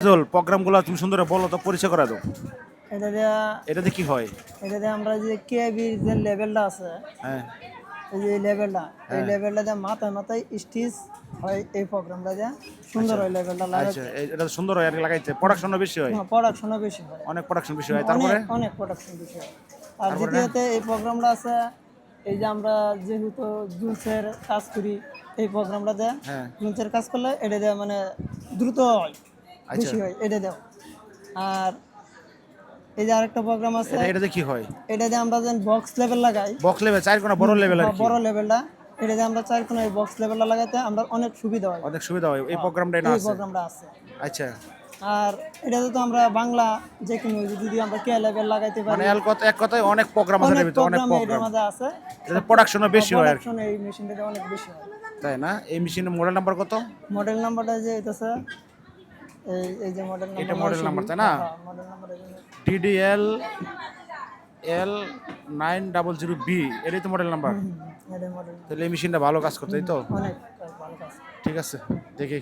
জল প্রোগ্রামগুলো তুমি সুন্দর বলো তো পরিচয় করা দাও। এটা দিয়া এটাতে কি হয়? এটা দিয়ে আমরা যে কেবির যে লেভেলটা আছে হ্যাঁ। এই যে লেভেলটা এই লেভেলটা দিয়ে মাথায় মাথায় স্টিচ হয় এই প্রোগ্রামটা দিয়ে। সুন্দর হয় লেভেলটা আচ্ছা এটা সুন্দর হয় আর কি লাগাইছে প্রোডাকশনও বেশি হয়? প্রোডাকশনও বেশি হয়। অনেক প্রোডাকশন বেশি হয় তারপরে? অনেক প্রোডাকশন বেশি হয়। আর দ্বিতীয়ত এই প্রোগ্রামটা আছে এই যে আমরা যেহেতু জুলসের কাজ করি এই প্রোগ্রামটাতে হ্যাঁ। জুলসের কাজ করলে এটা দিয়ে মানে দ্রুত হয়। বেশি হয় এটা দেও। আর এই যে আরেকটা প্রোগ্রাম আছে এটা এটাতে কি হয়? এটা আমরা যেন বক্স লেভেল লাগাই। বক্স লেভেল চার বড় লেভেল আর বড় লেভেলটা এটা আমরা চার কোনো বক্স লেভেলটা লাগাইতে আমরা অনেক সুবিধা হয়। অনেক সুবিধা হয় এই প্রোগ্রামটাই না এই প্রোগ্রামটা আছে। আচ্ছা। আর এটাতে তো আমরা বাংলা যে কোনো যদি আমরা কে লেভেল লাগাইতে পারি। মানে এক কথা এক কথায় অনেক প্রোগ্রাম আছে ভিতরে অনেক প্রোগ্রাম আছে। এটাতে প্রোডাকশনও বেশি হয় আর প্রোডাকশন এই মেশিনটাতে অনেক বেশি হয়। তাই না? এই মেশিনের মডেল নাম্বার কত? মডেল নাম্বারটা যে এটাছে এই এই যে মডেল নাম্বার এটা মডেল নাম্বার তাই না? Model number D D L L nine double zero B এটাই তো মডেল নাম্বার তাহলে এই মেশিনটা ভালো কাজ করতে তাই তো? অনেক ভালো কাজ ঠিক আছে দেখি